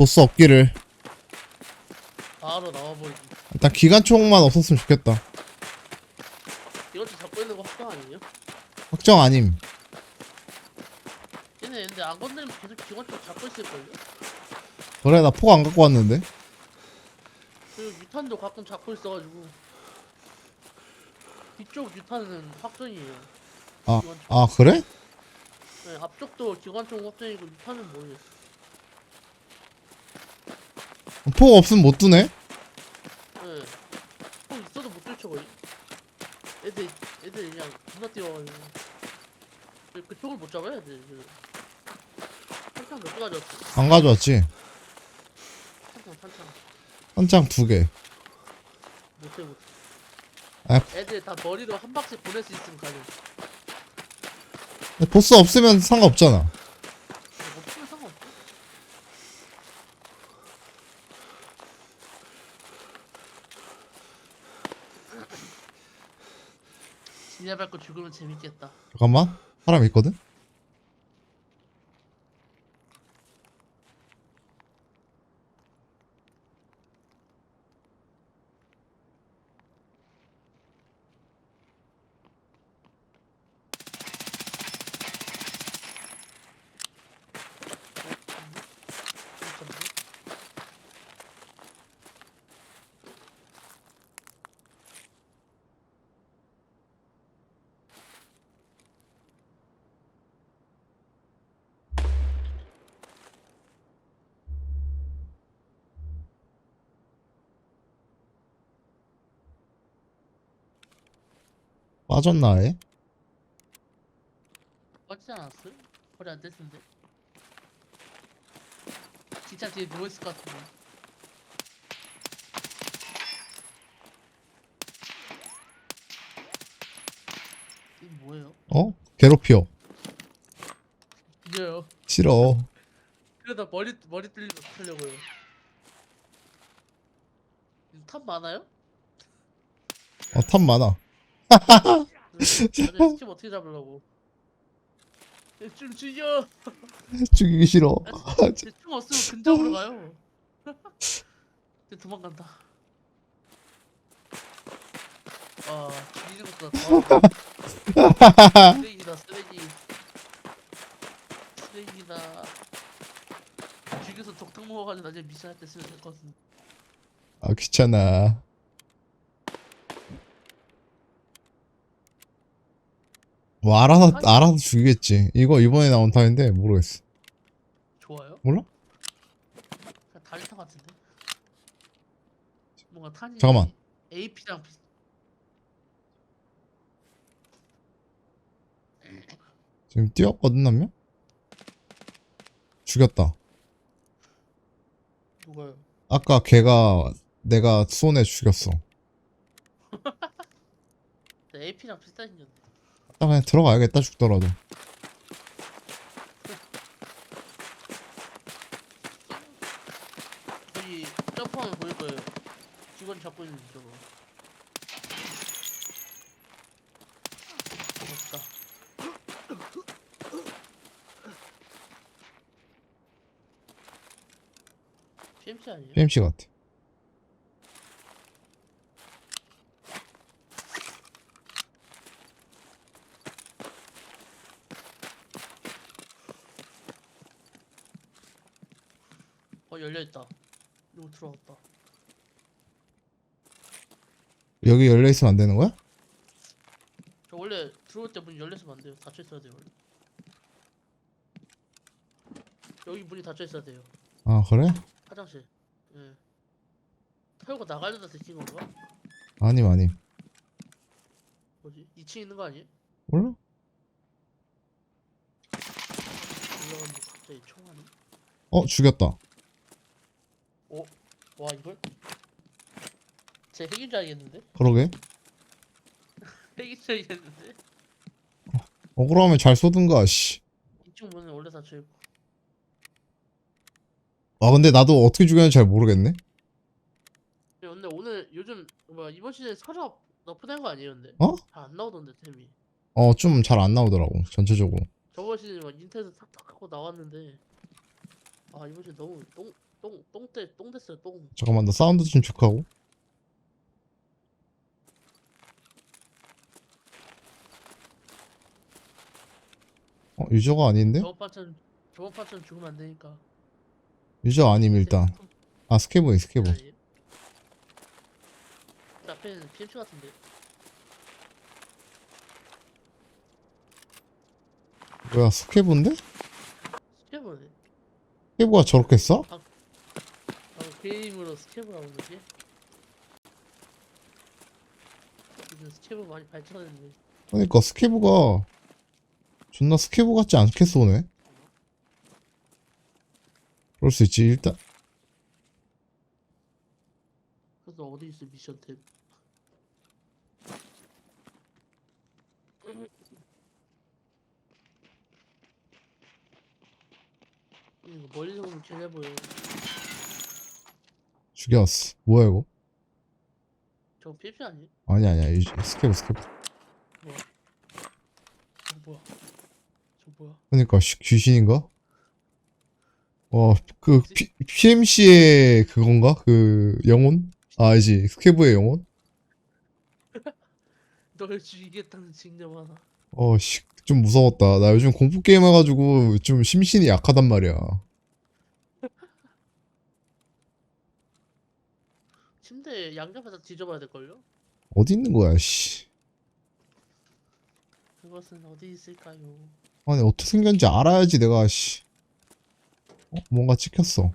보스 없기를 바로 나와버리기. 일단 기관총만 없었으면 좋겠다 이것도 잡고 있는 거 확정 아니에요? 확정 아님 얘네 근데 안 건드리면 계속 기관총 잡고 있을걸요? 그래 나 포가 안 갖고 왔는데 그리고 유탄도 가끔 잡고 있어가지고 뒤쪽 유탄은 확정이에요. 아. 아 그래? 네, 앞쪽도 기관총 확정이고 유탄은 모르겠어. 포 없으면 못 두네? 네. 총 있어도 못 들쳐 거의. 애들 애들 그냥 존나 뛰어가지고. 그- 그쪽을 못 잡아야 돼. 한창 몇 개 가져왔어? 안 가져왔지 한창 한창. 한장 두개 못해 못해. 아. 애들 다 머리로 한 박스 보낼 수 있으면 가능. 보스 없으면 상관없잖아 뭐 풀면 상관없어. 진야 밟고 죽으면 재밌겠다. 잠깐만 사람 있거든? 빠졌나 해? 빠지지 않았어요? 거리 안 됐는데. 진짜 뒤에 누워있을 것 같은데. 이게 뭐예요? 어? 괴롭혀 이제요. 싫어 그러다 머리 머리 뚫리면 어떡하려고요? 이거 탑 많아요? 어, 탑 많아 스킵 어떻게 잡으려고? 얘좀 죽여. 죽이기 싫어 쟤총 없으면 근접으로 가요. 쟤 도망간다. 아 죽이는 것보다 더 쓰레기다 쓰레기. 쓰레기다. 죽여서 독탕 먹어가지고 나중에 미션 할 때 쓰면 될 것 같은데. 아 귀찮아 뭐 알아서 알아서 죽이겠지 이거 이번에 나온 타인데 모르겠어 좋아요? 몰라? 그냥 달리타 같은데? 뭔가 탄이 잠깐만. AP랑 비슷 지금 뛰었거든 한 명? 죽였다 누가요? 아까 걔가 내가 수원에 죽였어 AP랑 비슷하게 생 딱 그냥 들어가야겠다 죽더라도. 거기 점프하면 보일 거예요. 직원 잡고 있는 저거. 멋있다 PMC 아니에요? PMC 같아 어 열려있다 누구 들어왔다 여기 열려 있으면 안 되는 거야? 저 원래 들어올 때 문이 열려있으면 안 돼요 닫혀 있어야 돼요 원래 여기 문이 닫혀 있어야 돼요 아 그래? 화장실 예 털고 나가려다 들킨 건가? 아님 아님 뭐지? 2층 있는 거 아니에요? 몰라? 올라갔는데 갑자기 총알이 어 죽였다 와 이걸? 제 핵인 줄 알겠는데? 그러게 핵인 줄 알겠는데? 억울하면 잘 쏘든가 씨. 이쪽 문은 원래 닫혀 있고 아 근데 나도 어떻게 죽였는지 잘 모르겠네 근데 오늘 요즘 뭐야 이번 시즌 서랍 너프된 거 아니에요 근데? 어? 잘 안 나오던데 템이 어 좀 잘 안 나오더라고 전체적으로 저번 시즌 막 인터넷 탁탁 하고 나왔는데 아 이번 시즌 너무 너무 똥 똥대 똥 됐어요 똥. 잠깐만 나 사운드 좀 체크하고 어 유저가 아닌데? 저번 판처럼 저번 판처럼 죽으면 안 되니까. 유저 아님 일단 아 스케브네 스케브 아니에요? 저 앞에는 PMC 같은데. 뭐야 스케브인데? 스캐버네. 스케브가 저렇게 써? 방금 게임으로 스캐버 나온 거지? 요즘 스캐버 많이 발전했네. 그러니까 스케브가 존나 스케브 같지 않게 쏘네 그럴 수 있지 일단 그래서 어디 있어 미션 탭? 이거 멀리서 보면 개해 보여. 죽였어 뭐야 이거? 저거 PFC 아니? 아니 아니야 유- 스케브 스케브 저 뭐야? 저 뭐야? 그러니까 씨, 귀신인가? 와그 PMC의 그건가? 그 영혼? 아 알지 스케브의 영혼? 널 죽이겠다는 징념 하나. 어 씨 좀 무서웠다 나 요즘 공포 게임 해가지고 좀 심신이 약하단 말이야 침대 양옆에다 뒤져봐야 될걸요? 어디 있는 거야 씨 그것은 어디 있을까요? 아니 어떻게 생겼는지 알아야지 내가 씨 어? 뭔가 찍혔어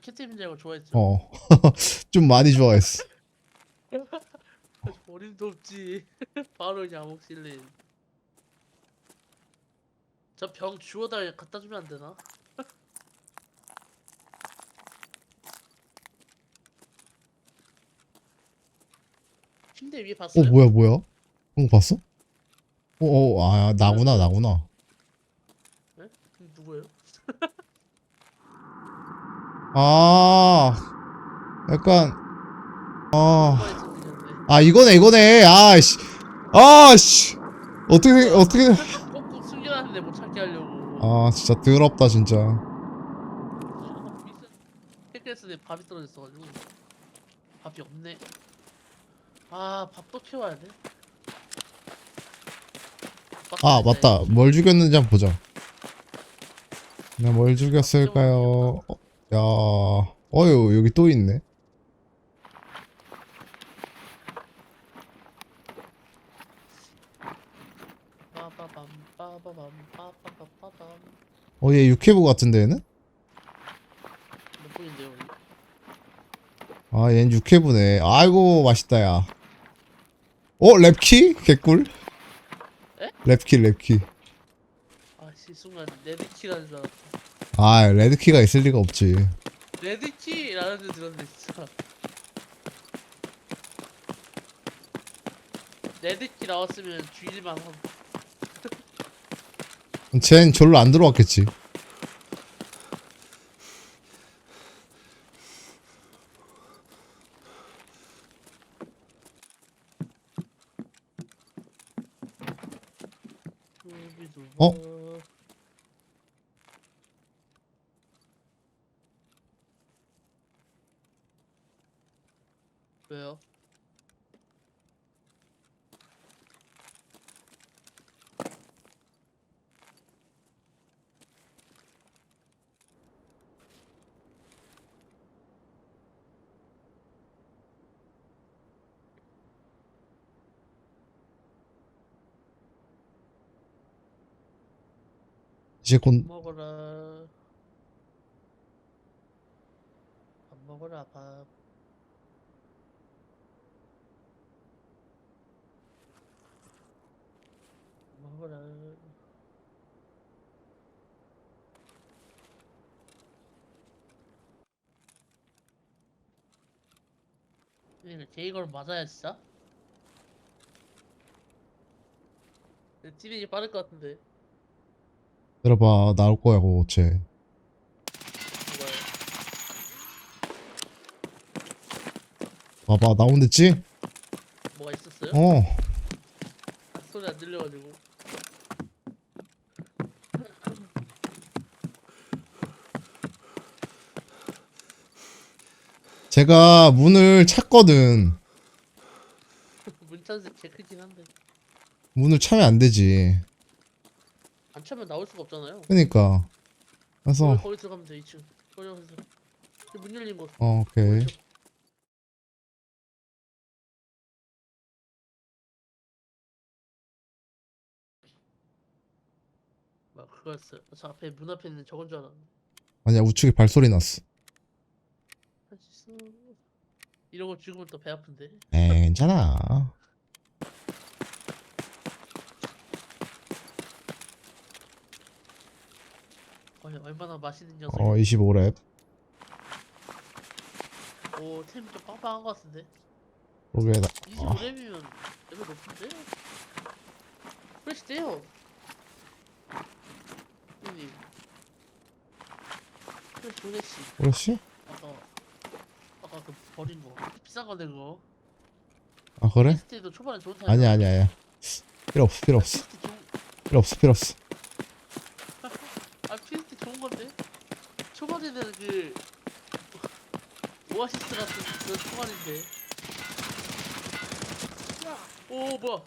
캣팀인 줄 알고 좋아했죠. 어 좀 많이 좋아했어 어림도 없지. 바로 그냥 암흑 실린. 저 병 주워다 갖다 주면 안 되나? 침대 위에 어 봤어요? 뭐야 뭐야 그거 봤어? 어어아 나구나 나구나 그 누구예요? 아 약간 아. 아 이거네 이거네 아씨 아씨 어떻게 생- 어떻게 꼭꼭 숨겨놨는데 못 찾게 하려고. 아 진짜 더럽다 진짜. 테크레스에 밥이 떨어졌어가지고 밥이 없네. 아 밥도 채워야 돼. 아 맞다. 뭘 죽였는지 한번 보자. 내가 뭘 죽였을까요? 어, 야 어유 여기 또 있네 빠바밤 빠바밤 빠바바바밤 어 얘 육회부 같은데 얘는? 아 얘는 육회부네 아이고 맛있다 야 어? 랩키? 개꿀? 에? 랩키 랩키 아씨 순간 레드키라는 줄 알았다. 아 레드키가 있을 리가 없지 레드키라는 줄 들었는데 진짜. 레드키 나왔으면 죽일만 함. 쟨 절로 안 들어왔겠지 어? 왜요? 이제 곧 먹어라. 밥 먹어라 밥. 먹어라. 이거 제이걸 맞아야 진짜? 팀이 빠를 것 같은데. 들어봐. 나올 거야 그거 쟤 봐봐 나온댔지? 뭐가 있었어요? 어. 아, 소리 안 들려가지고. 제가 문을 찾거든. 문찬스 개 크긴 한데. 문을 차면 안 되지. 안 차면 나올 수가 없잖아요. 그니까. 그래서, 거기, 거기 들어가면 돼 2층. 거기 가서 저문 열린 곳. 어, 오케이. 오른쪽. 막 그거였어요. 저 앞에 문 앞에 있는 저건 줄 알았는데. 아니야, 우측에 발소리 났어. 할수 있어. 이런 거 죽으면 또 배 아픈데. 에 괜찮아. 얼마나 맛있는 녀석. 어, 25랩. 오, 템좀 빵빵한 것 같은데. 여기에다. 25렙이면 레벨 높은데? 프레시 돼요. 형님. 프레시 보내시. 그렇지? 아까 아까 그 버린 거 비싼 거내 그거. 아, 그래? 초반에 좋은 타입. 아니야, 아니야, 아니야. 필요 없어, 필요 없어. 좋은 필요 없어, 필요 없어. 아 피스트 좋은 건데. 초반에는 그 오아시스 같은 그런 초반인데. 오 뭐야?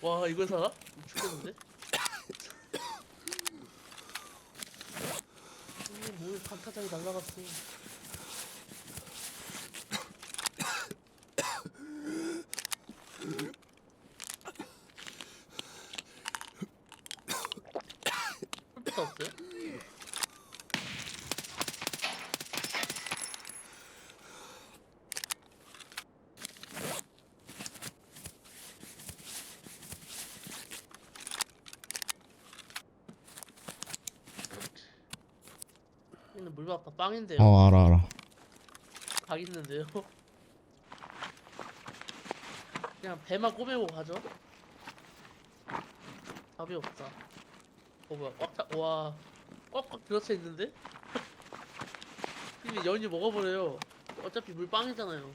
와 이걸 사나? 죽겠는데? 이게 뭘 반타작이 날라갔어. 여기는 물밥밥 빵인데요. 어, 알아, 알아. 각 있는데요. 그냥 배만 꼬매고 가죠. 답이 없다. 어 뭐야? 꽉 차, 와, 꽉꽉 들어차 있는데? 이미 연이 먹어버려요. 어차피 물 빵이잖아요.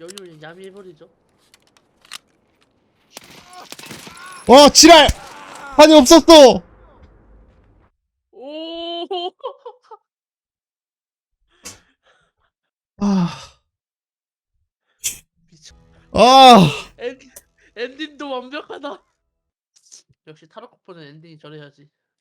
연이 그냥 야미해버리죠. 어, 지랄! 한이 없었어! 오, 아, 미쳐. 아! 엔, 엔딩도 완벽하다. 역시 타로 코프는 엔딩이 저래야지.